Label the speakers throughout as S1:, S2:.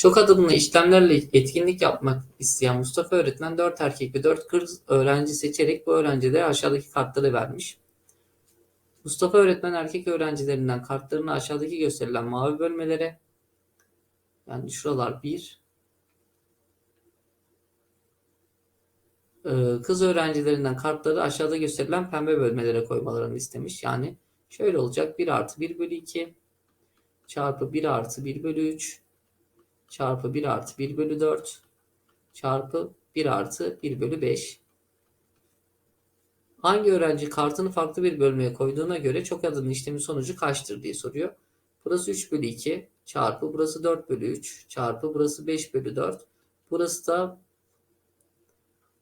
S1: Çok adımlı işlemlerle etkinlik yapmak isteyen Mustafa öğretmen 4 erkek ve 4 kız öğrenci seçerek bu öğrencilere aşağıdaki kartları vermiş. Mustafa öğretmen erkek öğrencilerinden kartlarını aşağıdaki gösterilen mavi bölmelere yani şuralar 1 kız öğrencilerinden kartları aşağıda gösterilen pembe bölmelere koymalarını istemiş. Yani şöyle olacak 1 artı 1 bölü 2 çarpı 1 artı 1 bölü 3 çarpı 1 artı 1 bölü 4 çarpı 1 artı 1 bölü 5. Hangi öğrenci kartını farklı bir bölmeye koyduğuna göre çok adımlı işlemin sonucu kaçtır diye soruyor. Burası 3 bölü 2 çarpı burası 4 bölü 3 çarpı burası 5 bölü 4. Burası da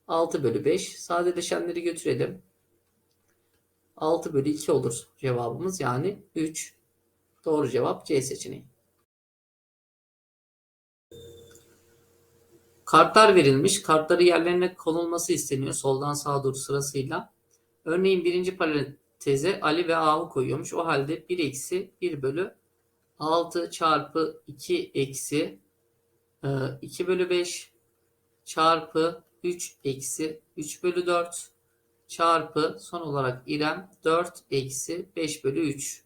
S1: 6 bölü 5. Sadeleşenleri götürelim. 6 bölü 2 olur cevabımız yani 3. Doğru cevap C seçeneği. Kartlar verilmiş. Kartları yerlerine konulması isteniyor. Soldan sağa doğru sırasıyla. Örneğin birinci paranteze Ali ve A'yı koyuyormuş. O halde 1 eksi 1 bölü 6 çarpı 2 eksi 2 bölü 5 çarpı 3 eksi 3 bölü 4 çarpı son olarak İrem 4 eksi 5 bölü 3.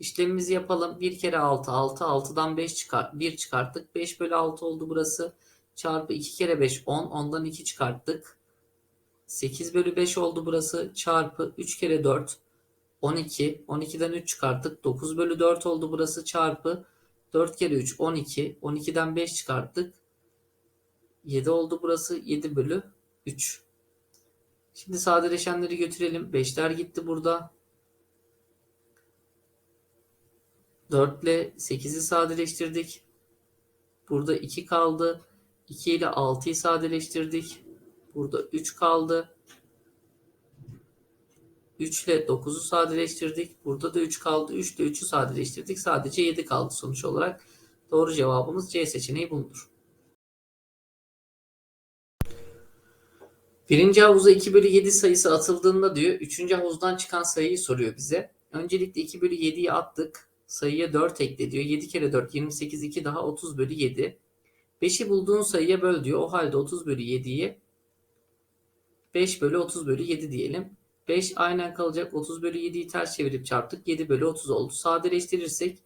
S1: İşlemimizi yapalım. 1 kere 6 6 6'dan 5 çıkar 1 çıkarttık. 5 bölü 6 oldu burası. Çarpı 2 kere 5 10 10'dan 2 çıkarttık. 8 bölü 5 oldu burası. Çarpı 3 kere 4 12 12'den 3 çıkarttık. 9 bölü 4 oldu burası. Çarpı 4 kere 3 12 12'den 5 çıkarttık. 7 oldu burası. 7 bölü 3. Şimdi sadeleşenleri götürelim. 5'ler gitti burada. 4 ile 8'i sadeleştirdik. Burada 2 kaldı. 2 ile 6'yı sadeleştirdik. Burada 3 kaldı. 3 ile 9'u sadeleştirdik. Burada da 3 kaldı. 3 ile 3'ü sadeleştirdik. Sadece 7 kaldı sonuç olarak. Doğru cevabımız C seçeneği bulunur. Birinci havuza 2 bölü 7 sayısı atıldığında diyor. Üçüncü havuzdan çıkan sayıyı soruyor bize. Öncelikle 2 bölü 7'yi attık. Sayıya 4 ekle diyor. 7 kere 4 28 2 daha 30 bölü 7. 5'i bulduğun sayıya böl diyor. O halde 30 bölü 7'yi 5 bölü 30 bölü 7 diyelim. 5 aynen kalacak. 30 bölü 7'yi ters çevirip çarptık. 7 bölü 30 oldu. Sadeleştirirsek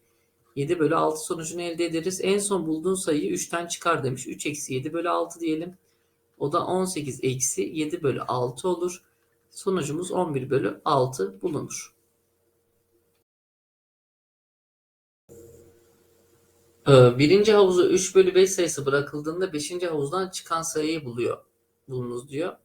S1: 7 bölü 6 sonucunu elde ederiz. En son bulduğun sayıyı 3'ten çıkar demiş. 3 eksi 7 bölü 6 diyelim. O da 18 eksi 7 bölü 6 olur. Sonucumuz 11 bölü 6 bulunur. Birinci havuza 3 bölü 5 sayısı bırakıldığında 5. havuzdan çıkan sayıyı buluyor. Bulunuz diyor.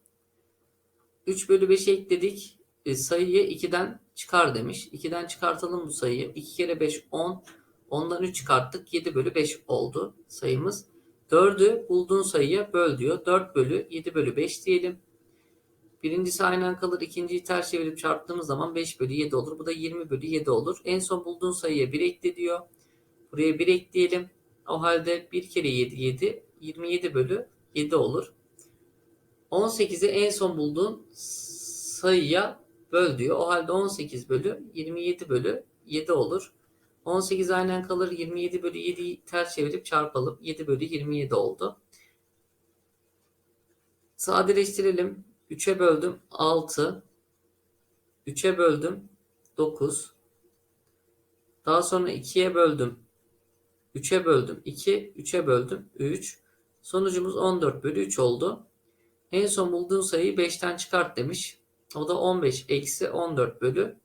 S1: 3 bölü 5'e ekledik. E, sayıyı 2'den çıkar demiş. 2'den çıkartalım bu sayıyı. 2 kere 5 10. 10'dan 3 çıkarttık. 7 bölü 5 oldu sayımız. 4'ü bulduğun sayıya böl diyor. 4 bölü 7 bölü 5 diyelim. Birincisi aynen kalır. ikinciyi ters çevirip çarptığımız zaman 5 bölü 7 olur. Bu da 20 bölü 7 olur. En son bulduğun sayıya 1 ekle diyor. Buraya 1 ekleyelim. O halde 1 kere 7 7 27 bölü 7 olur. 18'i en son bulduğun sayıya böl diyor. O halde 18 bölü 27 bölü 7 olur. 18 aynen kalır. 27 bölü 7'yi ters çevirip çarpalım. 7 bölü 27 oldu. Sadeleştirelim. 3'e böldüm 6. 3'e böldüm 9. Daha sonra 2'ye böldüm 3'e böldüm 2, 3'e böldüm 3. Sonucumuz 14 bölü 3 oldu. En son bulduğun sayıyı 5'ten çıkart demiş. O da 15 eksi 14 bölü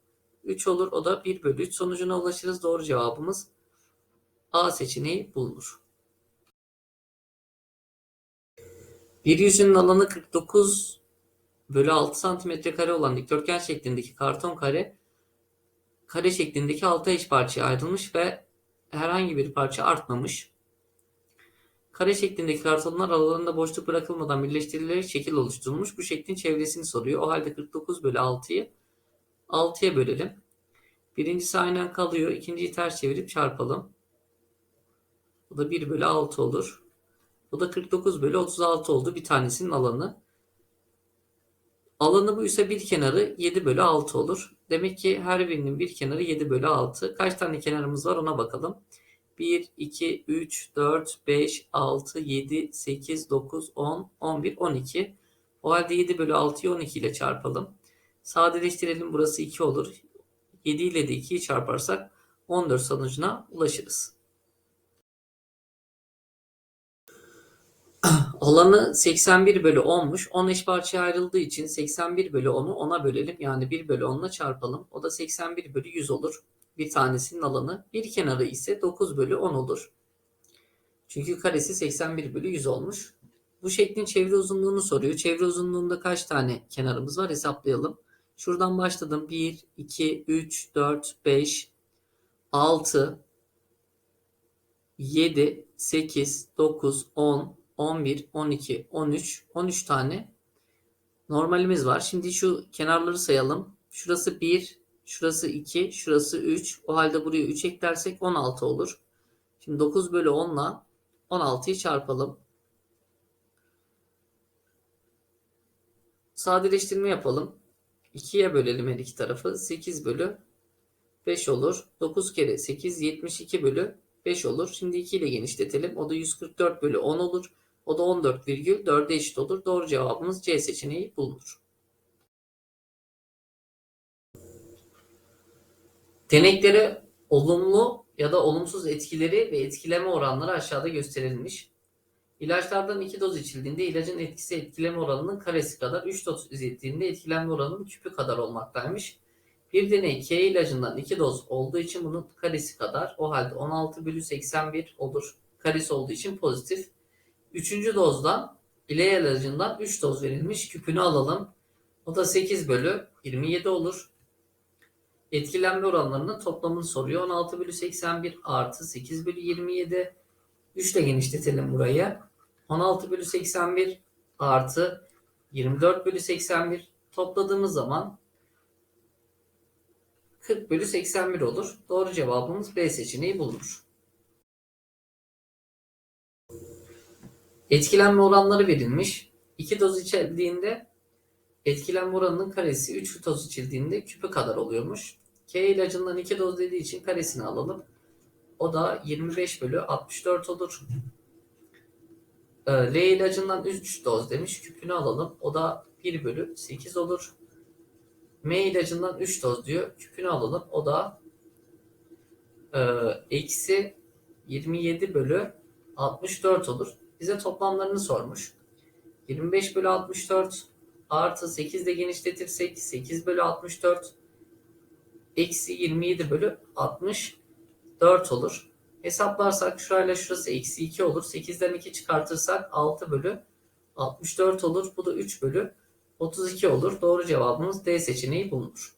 S1: 3 olur. O da 1 bölü 3 sonucuna ulaşırız. Doğru cevabımız A seçeneği bulunur. Bir yüzünün alanı 49 bölü 6 santimetre kare olan dikdörtgen şeklindeki karton kare kare şeklindeki 6 eş parçaya ayrılmış ve herhangi bir parça artmamış. Kare şeklindeki kartonlar aralarında boşluk bırakılmadan birleştirilerek şekil oluşturulmuş. Bu şeklin çevresini soruyor. O halde 49 bölü 6'yı 6'ya bölelim. Birincisi aynen kalıyor. İkinciyi ters çevirip çarpalım. Bu da 1 bölü 6 olur. Bu da 49 bölü 36 oldu. Bir tanesinin alanı. Alanı bu ise bir kenarı 7 bölü 6 olur. Demek ki her birinin bir kenarı 7 bölü 6. Kaç tane kenarımız var ona bakalım. 1, 2, 3, 4, 5, 6, 7, 8, 9, 10, 11, 12. O halde 7 bölü 6'yı 12 ile çarpalım. Sadeleştirelim burası 2 olur. 7 ile de 2'yi çarparsak 14 sonucuna ulaşırız. Alanı 81 bölü 10'muş. 10 eş parçaya ayrıldığı için 81 bölü 10'u 10'a bölelim. Yani 1 bölü 10'la çarpalım. O da 81 bölü 100 olur. Bir tanesinin alanı. Bir kenarı ise 9 bölü 10 olur. Çünkü karesi 81 bölü 100 olmuş. Bu şeklin çevre uzunluğunu soruyor. Çevre uzunluğunda kaç tane kenarımız var hesaplayalım. Şuradan başladım. 1, 2, 3, 4, 5, 6, 7, 8, 9, 10, 11, 12, 13, 13 tane normalimiz var. Şimdi şu kenarları sayalım. Şurası 1, şurası 2, şurası 3. O halde buraya 3 eklersek 16 olur. Şimdi 9 bölü 10 ile 16'yı çarpalım. Sadeleştirme yapalım. 2'ye bölelim her iki tarafı. 8 bölü 5 olur. 9 kere 8 72 bölü 5 olur. Şimdi 2 ile genişletelim. O da 144 bölü 10 olur. O da 14,4'e eşit olur. Doğru cevabımız C seçeneği bulunur. Deneklere olumlu ya da olumsuz etkileri ve etkileme oranları aşağıda gösterilmiş. İlaçlardan 2 doz içildiğinde ilacın etkisi etkileme oranının karesi kadar, 3 doz içildiğinde etkilenme oranının küpü kadar olmaktaymış. Bir deney K ilacından 2 doz olduğu için bunun karesi kadar. O halde 16 bölü 81 olur. Karesi olduğu için pozitif. Üçüncü dozdan ile ilacından 3 doz verilmiş. Küpünü alalım. O da 8 bölü 27 olur. Etkilenme oranlarının toplamını soruyor. 16 bölü 81 artı 8 bölü 27. 3 ile genişletelim burayı. 16 bölü 81 artı 24 bölü 81 topladığımız zaman 40 bölü 81 olur. Doğru cevabımız B seçeneği bulunur. Etkilenme oranları verilmiş. 2 doz içildiğinde etkilenme oranının karesi 3 doz içildiğinde küpü kadar oluyormuş. K ilacından 2 doz dediği için karesini alalım. O da 25 bölü 64 olur. Ee, L ilacından 3 doz demiş. Küpünü alalım. O da 1 bölü 8 olur. M ilacından 3 doz diyor. Küpünü alalım. O da e, eksi 27 bölü 64 olur. Bize toplamlarını sormuş. 25 bölü 64 artı 8 de genişletirsek 8 bölü 64 eksi 27 bölü 64 olur. Hesaplarsak şurayla şurası eksi 2 olur. 8'den 2 çıkartırsak 6 bölü 64 olur. Bu da 3 bölü 32 olur. Doğru cevabımız D seçeneği bulunur.